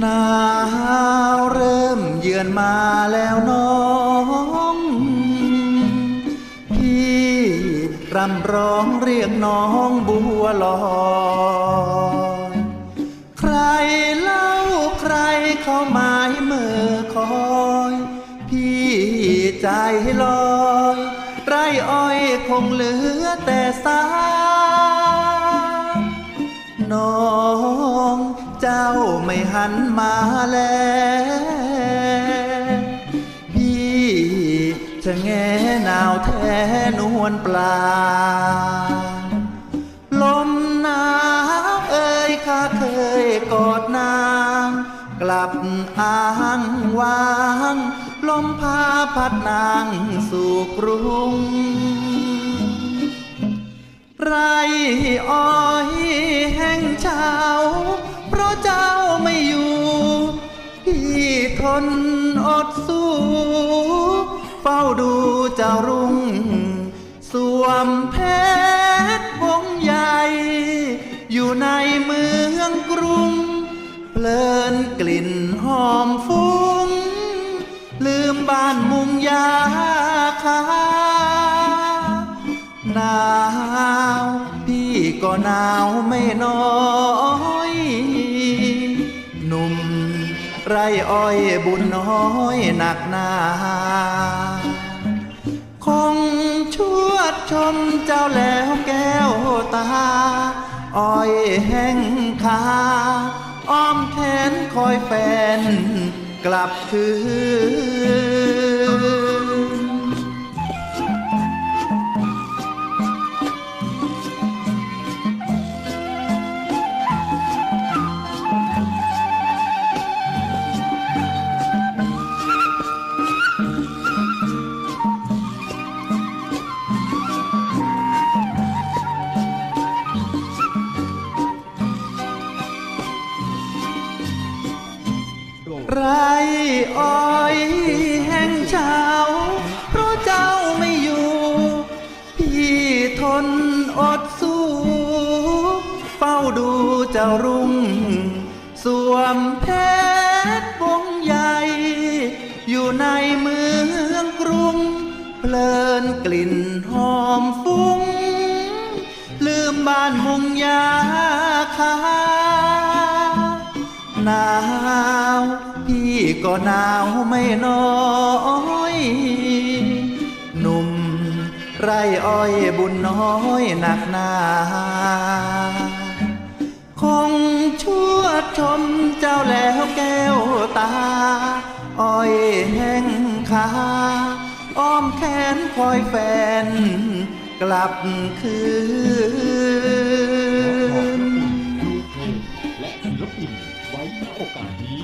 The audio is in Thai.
หนาวเริ่มเยือนมาแล้วน้อง พี่รำร้องเรียกน้องบัวลอยใครเล่าใครเข้าหมายเมือคอย พี่ใจลอย ไรอ้อยคงเหลือแต่สา ไม่หันมาแล พี่จะแงหนาวแท้นวลปลา ลมหนาวเอ่ยข้าเคยกอดนาง กลับอ้างวาง ลมพาพัดนางสู่กรุง ไรอ้อ พี่ทนอดสู้ เฝ้าดูเจ้ารุ่ง สวมเพชรวงใหญ่ อยู่ในเมืองกรุง เพลินกลิ่นหอมฟุ้ง ลืมบ้านมุงยาคาหนาว พี่ก็หนาวไม่น้อย ไรอ้อยบุญน้อยหนักหนาคงชวดชมเจ้าแล้วแก้วตา อ้อยแห้งคาอ้อมแขนคอยแฟน กลับคืน อ้อยแห่งเช้า เพราะเจ้าไม่อยู่ พี่ทนอดสู้ เฝ้าดูเจ้ารุ่ง สวมเพชรวงใหญ่ อยู่ในเมืองกรุง เพลินกลิ่นหอมฟุ้ง ลืมบ้านมุงยาคาหนาว ก็หนาวไม่น้อย หนุ่มไรอ้อยบุญน้อยหนักหนาคงชั่วชมเจ้าแล้วแก้วตา อ้อยแห้งคาอ้อมแขนคอยแฟน กลับคืน และศิลปินไว้โอกาสนี้